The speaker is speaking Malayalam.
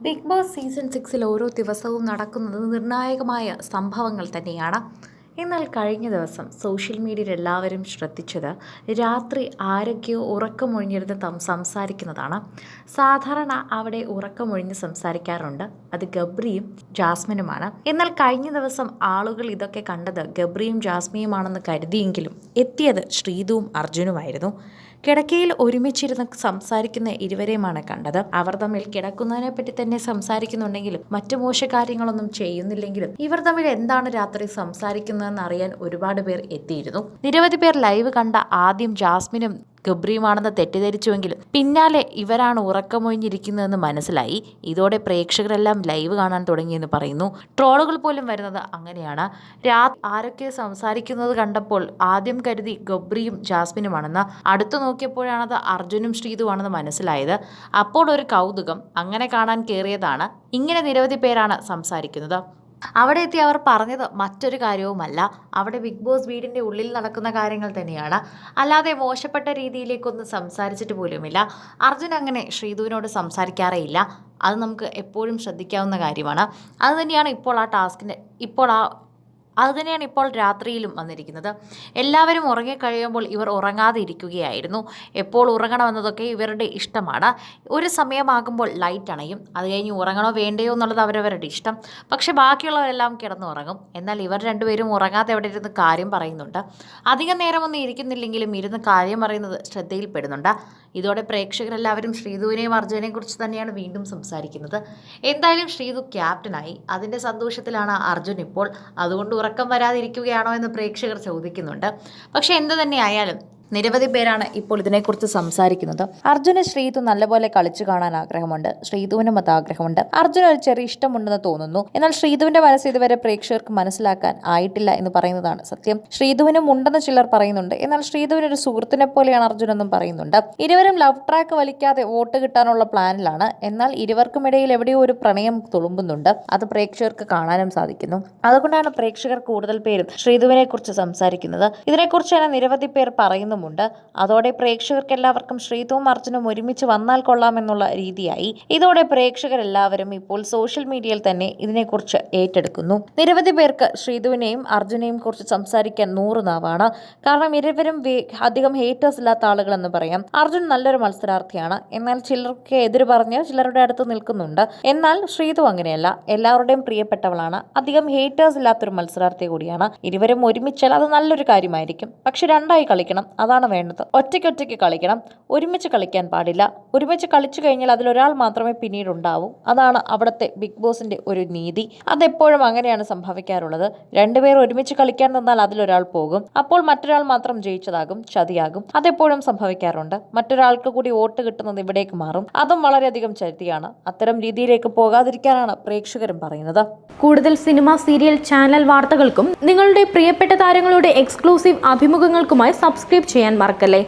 ബിഗ് ബോസ് സീസൺ സിക്സിൽ ഓരോ ദിവസവും നടക്കുന്നത് നിർണായകമായ സംഭവങ്ങൾ തന്നെയാണ്. എന്നാൽ കഴിഞ്ഞ ദിവസം സോഷ്യൽ മീഡിയയിൽ എല്ലാവരും ശ്രദ്ധിച്ചത് രാത്രി ആരൊക്കെയോ ഉറക്കമൊഴിഞ്ഞിരുന്ന് സംസാരിക്കുന്നതാണ്. സാധാരണ അവിടെ ഉറക്കമൊഴിഞ്ഞ് സംസാരിക്കാറുണ്ട്. അത് ഗബ്രിയും ജാസ്മിനുമാണ്. എന്നാൽ കഴിഞ്ഞ ദിവസം ആളുകൾ ഇതൊക്കെ കണ്ടത് ഗബ്രിയും ജാസ്മിയുമാണെന്ന് കരുതിയെങ്കിലും എത്തിയത് ശ്രീതുവും അർജുനുമായിരുന്നു. കിടക്കയിൽ ഒരുമിച്ചിരുന്ന് സംസാരിക്കുന്ന ഇരുവരെയുമാണ് കണ്ടത്. അവർ തമ്മിൽ കിടക്കുന്നതിനെ പറ്റി തന്നെ സംസാരിക്കുന്നുണ്ടെങ്കിലും മറ്റു മോശ മോശകാര്യങ്ങളൊന്നും ചെയ്യുന്നില്ലെങ്കിലും ഇവർ തമ്മിൽ എന്താണ് രാത്രി സംസാരിക്കുന്നതെന്ന് അറിയാൻ ഒരുപാട് പേർ എത്തിയിരുന്നു. നിരവധി പേർ ലൈവ് കണ്ട ആദ്യം ജാസ്മിനും ഗബ്രിയുമാണെന്ന് തെറ്റിദ്ധരിച്ചുവെങ്കിലും പിന്നാലെ ഇവരാണ് ഉറക്കമൊഴിഞ്ഞിരിക്കുന്നതെന്ന് മനസ്സിലായി. ഇതോടെ പ്രേക്ഷകരെല്ലാം ലൈവ് കാണാൻ തുടങ്ങിയെന്ന് പറയുന്നു. ട്രോളുകൾ പോലും വരുന്നത് അങ്ങനെയാണ്. രാ ആരൊക്കെ സംസാരിക്കുന്നത് കണ്ടപ്പോൾ ആദ്യം കരുതി ഗബ്രിയും ജാസ്മിനുമാണെന്ന് അടുത്തു നോക്കിയപ്പോഴാണത് അർജുനും ശ്രീതുവാണെന്ന് മനസ്സിലായത്. അപ്പോൾ ഒരു കൗതുകം അങ്ങനെ കാണാൻ കയറിയതാണ്. ഇങ്ങനെ നിരവധി പേരാണ് സംസാരിക്കുന്നത്. അവിടെ എത്തി അവർ പറഞ്ഞത് മറ്റൊരു കാര്യവുമല്ല. അവിടെ ബിഗ് ബോസ് വീടിന്റെ ഉള്ളിൽ നടക്കുന്ന കാര്യങ്ങൾ തന്നെയാണ്. അല്ലാതെ മോശപ്പെട്ട രീതിയിലേക്കൊന്നും സംസാരിച്ചിട്ട് പോലുമില്ല. അർജുൻ അങ്ങനെ ശ്രീധുവിനോട് സംസാരിക്കാറേയില്ല അത് നമുക്ക് എപ്പോഴും ശ്രദ്ധിക്കാവുന്ന കാര്യമാണ്. അതുതന്നെയാണ് ഇപ്പോൾ ആ ടാസ്കിന്റെ ഇപ്പോൾ ആ അത് തന്നെയാണ് ഇപ്പോൾ രാത്രിയിലും വന്നിരിക്കുന്നത്. എല്ലാവരും ഉറങ്ങിക്കഴിയുമ്പോൾ ഇവർ ഉറങ്ങാതെ ഇരിക്കുകയായിരുന്നു. എപ്പോൾ ഉറങ്ങണമെന്നതൊക്കെ ഇവരുടെ ഇഷ്ടമാണ്. ഒരു സമയമാകുമ്പോൾ ലൈറ്റ് അണയും. അത് കഴിഞ്ഞ് ഉറങ്ങണോ വേണ്ടയോ എന്നുള്ളത് അവരവരുടെ ഇഷ്ടം. പക്ഷേ ബാക്കിയുള്ളവരെല്ലാം കിടന്നുറങ്ങും. എന്നാൽ ഇവർ രണ്ടുപേരും ഉറങ്ങാതെ അവിടെ ഇരുന്ന് കാര്യം പറയുന്നുണ്ട്. അധികം നേരമൊന്നും ഇരിക്കുന്നില്ലെങ്കിലും ഇരുന്ന് കാര്യം പറയുന്നത് ശ്രദ്ധയിൽപ്പെടുന്നുണ്ട്. ഇതോടെ പ്രേക്ഷകരെല്ലാവരും ശ്രീധുവിനെയും അർജുനെയും കുറിച്ച് തന്നെയാണ് വീണ്ടും സംസാരിക്കുന്നത്. എന്തായാലും ശ്രീധു ക്യാപ്റ്റനായി അതിന്റെ സന്തോഷത്തിലാണ് അർജുൻ ഇപ്പോൾ. അതുകൊണ്ട് ഉറക്കം വരാതിരിക്കുകയാണോ എന്ന് പ്രേക്ഷകർ ചോദിക്കുന്നുണ്ട്. പക്ഷെ എന്ത് തന്നെ ആയാലും നിരവധി പേരാണ് ഇപ്പോൾ ഇതിനെക്കുറിച്ച് സംസാരിക്കുന്നത്. അർജുന് ശ്രീതു നല്ലപോലെ കളിച്ചു കാണാൻ ആഗ്രഹമുണ്ട്. ശ്രീതുവിനും അത് ആഗ്രഹമുണ്ട്. അർജുന് ഒരു ചെറിയ ഇഷ്ടമുണ്ടെന്ന് തോന്നുന്നു. എന്നാൽ ശ്രീതുവിന്റെ മനസ്സ് ഇതുവരെ പ്രേക്ഷകർക്ക് മനസ്സിലാക്കാൻ ആയിട്ടില്ല എന്ന് പറയുന്നതാണ് സത്യം. ശ്രീതുവിനും ഉണ്ടെന്ന് ചിലർ പറയുന്നുണ്ട്. എന്നാൽ ശ്രീതുവിന് ഒരു സുഹൃത്തിനെ പോലെയാണ് അർജുൻ എന്നും പറയുന്നുണ്ട്. ഇരുവരും ലവ് ട്രാക്ക് വലിക്കാതെ വോട്ട് കിട്ടാനുള്ള പ്ലാനിലാണ്. എന്നാൽ ഇരുവർക്കും ഇടയിൽ എവിടെയോ ഒരു പ്രണയം തുളുമ്പുന്നുണ്ട്. അത് പ്രേക്ഷകർക്ക് കാണാനും സാധിക്കുന്നു. അതുകൊണ്ടാണ് പ്രേക്ഷകർ കൂടുതൽ പേരും ശ്രീതുവിനെ കുറിച്ച് സംസാരിക്കുന്നത്. ഇതിനെക്കുറിച്ച് തന്നെ നിരവധി പേർ പറയുന്നുമുണ്ട് അതോടെ പ്രേക്ഷകർക്ക് എല്ലാവർക്കും ശ്രീതുവും അർജുനും ഒരുമിച്ച് വന്നാൽ കൊള്ളാമെന്നുള്ള രീതിയായി. ഇതോടെ പ്രേക്ഷകരെല്ലാവരും ഇപ്പോൾ സോഷ്യൽ മീഡിയയിൽ തന്നെ ഇതിനെക്കുറിച്ച് ഏറ്റെടുക്കുന്നു. നിരവധി പേർക്ക് ശ്രീതുവിനെയും അർജുനെയും കുറിച്ച് സംസാരിക്കാൻ നൂറ് നാവാണ്. കാരണം ഇരുവരും അധികം ഹേറ്റേഴ്സ് ഇല്ലാത്ത ആളുകളെന്ന് പറയാം. അർജുൻ നല്ലൊരു മത്സരാർത്ഥിയാണ്. എന്നാൽ ചിലർക്ക് എതിര് പറഞ്ഞ് ചിലരുടെ അടുത്ത് നിൽക്കുന്നുണ്ട്. എന്നാൽ ശ്രീതു അങ്ങനെയല്ല. എല്ലാവരുടെയും പ്രിയപ്പെട്ടവളാണ്. അധികം ഹേറ്റേഴ്സ് ഇല്ലാത്തൊരു മത്സരാർത്ഥി കൂടിയാണ്. ഇരുവരും ഒരുമിച്ചാൽ അത് നല്ലൊരു കാര്യമായിരിക്കും. പക്ഷെ രണ്ടായി കളിക്കണം. അതാണ് വേണ്ടത്. ഒറ്റയ്ക്കൊറ്റയ്ക്ക് കളിക്കണം. ഒരുമിച്ച് കളിക്കാൻ പാടില്ല. ഒരുമിച്ച് കളിച്ചു കഴിഞ്ഞാൽ അതിലൊരാൾ മാത്രമേ പിന്നീട് ഉണ്ടാവൂ അതാണ് അവിടുത്തെ ബിഗ് ബോസിന്റെ ഒരു നീതി. അതെപ്പോഴും അങ്ങനെയാണ് സംഭവിക്കാറുള്ളത്. രണ്ടുപേർ ഒരുമിച്ച് കളിക്കാൻ നിന്നാൽ അതിലൊരാൾ പോകും. അപ്പോൾ മറ്റൊരാൾ മാത്രം ജയിച്ചതാകും ചതിയാകും. അതെപ്പോഴും സംഭവിക്കാറുണ്ട്. മറ്റൊരാൾക്ക് കൂടി വോട്ട് കിട്ടുന്നത് ഇവിടേക്ക് മാറും. അതും വളരെയധികം ചതിയാണ്. അത്തരം രീതിയിലേക്ക് പോകാതിരിക്കാനാണ് പ്രേക്ഷകരും പറയുന്നത്. കൂടുതൽ സിനിമ സീരിയൽ ചാനൽ വാർത്തകൾക്കും നിങ്ങളുടെ പ്രിയപ്പെട്ട താരങ്ങളുടെ എക്സ്ക്ലൂസീവ് അഭിമുഖങ്ങൾക്കുമായി സബ്സ്ക്രൈബ് ചെയ്യാൻ മറക്കല്ലേ?